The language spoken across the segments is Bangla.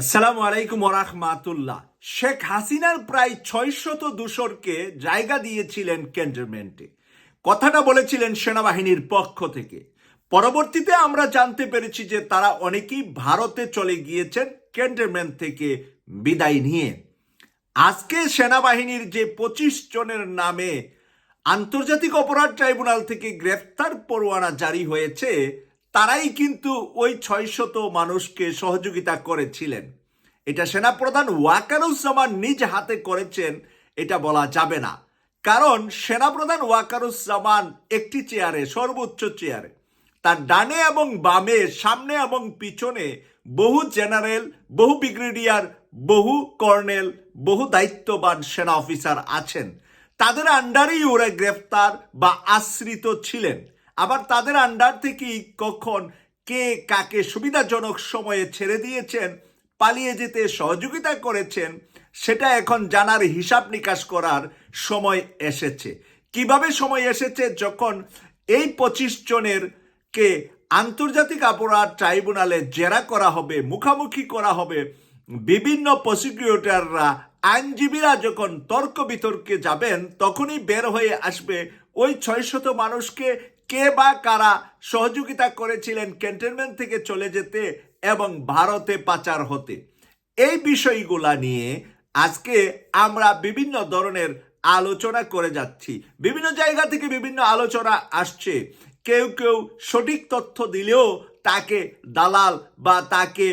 আসসালামু আলাইকুম ওরahmatullah শেখ হাসিনার প্রায় ছয়শত দূষরকে জায়গা দিয়েছিলেন ক্যান্টনমেন্টে কথাটা বলেছিলেন সেনাবাহিনীর পক্ষ থেকে। পরবর্তীতে আমরা জানতে পেরেছি যে তারা অনেকেই ভারতে চলে গিয়েছেন ক্যান্টনমেন্ট থেকে বিদায় নিয়ে। আজকে সেনাবাহিনীর যে পঁচিশ জনের নামে আন্তর্জাতিক অপরাধ ট্রাইব্যুনাল থেকে গ্রেফতার পরোয়ানা জারি হয়েছে তারাই কিন্তু ওই ছয়শত মানুষকে সহযোগিতা করেছিলেন। এটা সেনাপ্রধান ওয়াকারুজ্জামান নিজ হাতে করেছেন, এটা বলা যাবে না। কারণ সেনাপ্রধান ওয়াকারুজ্জামান একটি চেয়ারে, সর্বোচ্চ চেয়ারে। তার ডানে এবং বামে, সামনে এবং পিছনে বহু জেনারেল, বহু ব্রিগেডিয়ার, বহু কর্নেল, বহু দায়িত্ববান সেনা অফিসার আছেন। তাদের আন্ডারেই ওরা গ্রেফতার বা আশ্রিত ছিলেন। আবার তাদের আন্ডার থেকেই কখন কে কাকে সুবিধাজনক সময়ে ছেড়ে দিয়েছেন, পালিয়ে যেতে সহযোগিতা করেছেন, সেটা এখন জানার হিসাব নিকাশ করার সময় এসেছে। কীভাবে সময় এসেছে? যখন এই পঁচিশ জনের কে আন্তর্জাতিক অপরাধ ট্রাইব্যুনালে জেরা করা হবে, মুখামুখি করা হবে, বিভিন্ন প্রসিকিউটররা, আইনজীবীরা যখন তর্ক বিতর্কে যাবেন, তখনই বের হয়ে আসবে ওই ছয়শত মানুষকে কে বা কারা সহযোগিতা করেছিলেন ক্যান্টনমেন্ট থেকে চলে যেতে এবং ভারতে পাচার হতে? এই বিষয়গুলা নিয়ে আজকে আমরা বিভিন্ন ধরনের আলোচনা করে যাচ্ছি। বিভিন্ন জায়গা থেকে বিভিন্ন আলোচনা আসছে। কেউ কেউ সঠিক তথ্য দিলেও তাকে দালাল বা তাকে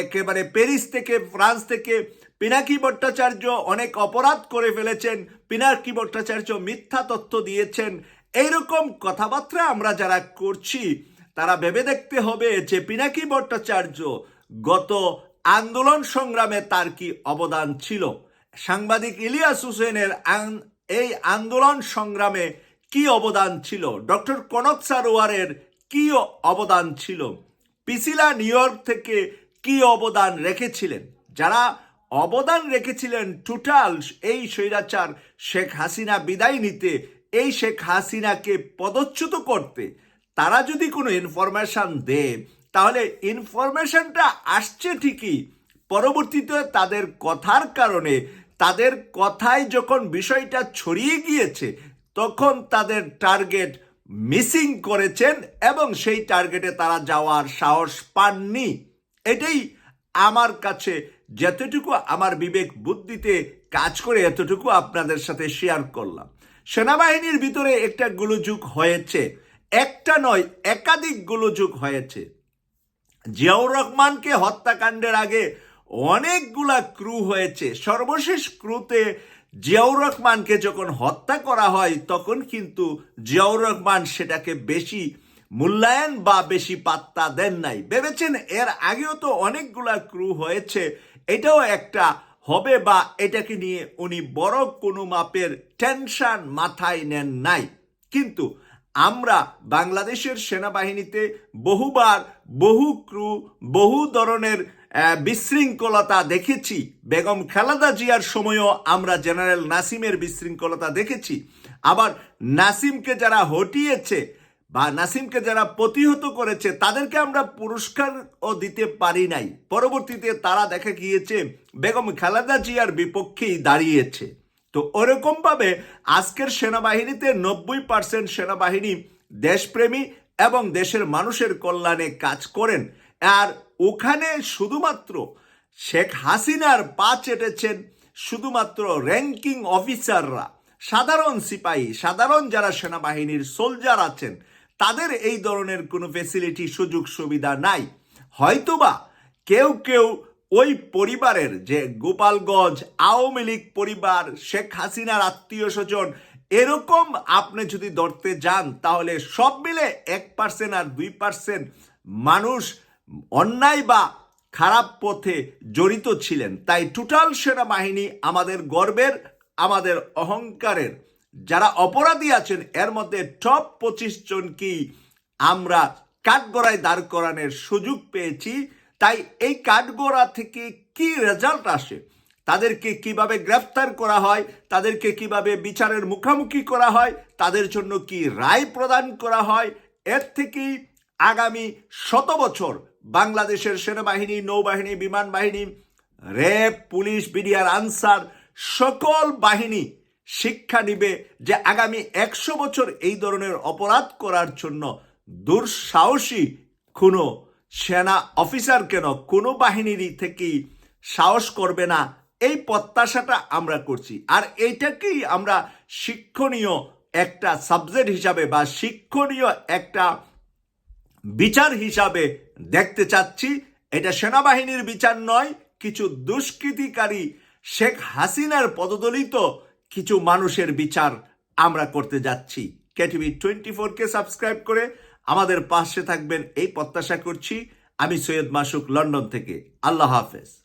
একেবারে প্যারিস থেকে, ফ্রান্স থেকে পিনাকি ভট্টাচার্য অনেক অপরাধ করে ফেলেছেন। পিনাকি ভট্টাচার্য মিথ্যা তথ্য দিয়েছেন। এইরকম কথাবার্তা আমরা যারা করছি, তারা ভেবে দেখতে হবে যে পিনাকি ভট্টাচার্য গত আন্দোলন সংগ্রামে তার কি অবদান ছিল। সাংবাদিক ইলিয়াস হোসেনের এই আন্দোলন সংগ্রামে কি অবদান ছিল? ডক্টর কনক সারোয়ারের কি অবদান ছিল? পিসিলা নিউ ইয়র্ক থেকে কি অবদান রেখেছিলেন? যারা অবদান রেখেছিলেন, টোটাল এই স্বৈরাচার শেখ হাসিনা বিদায় নিতে এই শেখ হাসিনাকে পদচ্যুত করতে তারা যদি কোনো ইনফরমেশন দেয়, তাহলে ইনফরমেশনটা আসছে ঠিকই। পরবর্তীতে তাদের কথার কারণে, তাদের কথায় যখন বিষয়টা ছড়িয়ে গিয়েছে, তখন তাদের টার্গেট মিসিং করেছেন এবং সেই টার্গেটে তারা যাওয়ার সাহস পাননি। এটাই আমার কাছে যতটুকু আমার বিবেক বুদ্ধিতে কাজ করে, এতটুকু আপনাদের সাথে শেয়ার করলাম। সেনাবাহিনীর ভিতরে একটা গোলযোগ হয়েছে, একটা নয়, একাধিক গোলযোগ হয়েছে। জিয়াউর রহমানকে হত্যাকাণ্ডের আগে অনেকগুলা ক্রু হয়েছে। সর্বশেষ ক্রুতে জিয়াউর রহমানকে যখন হত্যা করা হয়, তখন কিন্তু জিয়াউর রহমান সেটাকে বেশি মূল্যায়ন বা বেশি পাত্তা দেন নাই। ভেবেছেন এর আগেও তো অনেকগুলা ক্রু হয়েছে, এটাও একটা হবে বা এটাকে নিয়ে উনি বড় কোনো মাপের টেনশন মাথায় নেন নাই। কিন্তু আমরা বাংলাদেশের সেনাবাহিনীতে বহুবার বহু ক্রু, বহু ধরনের বিশৃঙ্খলতা দেখেছি। বেগম খালেদা জিয়ার সময়ও আমরা জেনারেল নাসিমের বিশৃঙ্খলতা দেখেছি। আবার নাসিমকে যারা হটিয়েছে বা নাসিমকে যারা প্রতিহত করেছে, তাদেরকে আমরা পুরস্কারও দিতে পারি নাই। পরবর্তীতে তারা দেখা গিয়েছে, বেগম খালেদা জিয়ার বিপক্ষেই দাঁড়িয়েছে। তো ওরকম ভাবে আজকের সেনাবাহিনীতে নব্বই পার্সেন্ট সেনাবাহিনী দেশপ্রেমী এবং দেশের মানুষের কল্যাণে কাজ করেন। আর ওখানে শুধুমাত্র শেখ হাসিনার পা চেটেছেন শুধুমাত্র র্যাঙ্কিং অফিসাররা সাধারণ সিপাহী, সাধারণ যারা সেনাবাহিনীর সোলজার আছেন তাদের এই ধরনের কোনো ফেসিলিটি সুযোগ, সুবিধা নাই। হয়তোবা কেউ কেউ ওই পরিবারের যে গোপালগঞ্জ আওয়ামী লীগ পরিবার, শেখ হাসিনার আত্মীয় স্বজন, এরকম আপনি যদি ধরতে যান, তাহলে সব মিলে এক পার্সেন্ট আর দুই পার্সেন্ট মানুষ অন্যায় বা খারাপ পথে জড়িত ছিলেন। তাই টোটাল সেনাবাহিনী আমাদের গর্বের, আমাদের অহংকারের যারা অপরাধী আছেন, এর মধ্যে টপ পঁচিশ জনকেই আমরা কাঠগড়ায় দাঁড় করানোর সুযোগ পেয়েছি। তাই এই কাঠগড়া থেকে কি রেজাল্ট আসে? তাদেরকে কীভাবে গ্রেফতার করা হয়? তাদেরকে কীভাবে বিচারের মুখোমুখি করা হয়? তাদের জন্য কি রায় প্রদান করা হয়? এর থেকেই আগামী শত বছর বাংলাদেশের সেনাবাহিনী, নৌবাহিনী, বিমান বাহিনী, র্যাব, পুলিশ, বিডিআর, আনসার, সকল বাহিনী শিক্ষা নিবে যে আগামী একশো বছর এই ধরনের অপরাধ করার জন্য দুঃসাহসী কোনো সেনা অফিসার কেন কোনো বাহিনীরই থেকেই সাহস করবে না? এই প্রত্যাশাটা আমরা করছি। আর এইটাকেই আমরা শিক্ষণীয় একটা সাবজেক্ট হিসাবে বা শিক্ষণীয় একটা বিচার হিসাবে দেখতে চাচ্ছি। এটা সেনাবাহিনীর বিচার নয়, কিছু দুষ্কৃতিকারী শেখ হাসিনার পদদলিত কিছু মানুষের বিচার আমরা করতে যাচ্ছি। কেটিভি টোয়েন্টি ফোরকে সাবস্ক্রাইব করে আমাদের পাশে থাকবেন, এই প্রত্যাশা করছি। আমি সৈয়দ মাসুক, লন্ডন থেকে। আল্লাহ হাফেজ।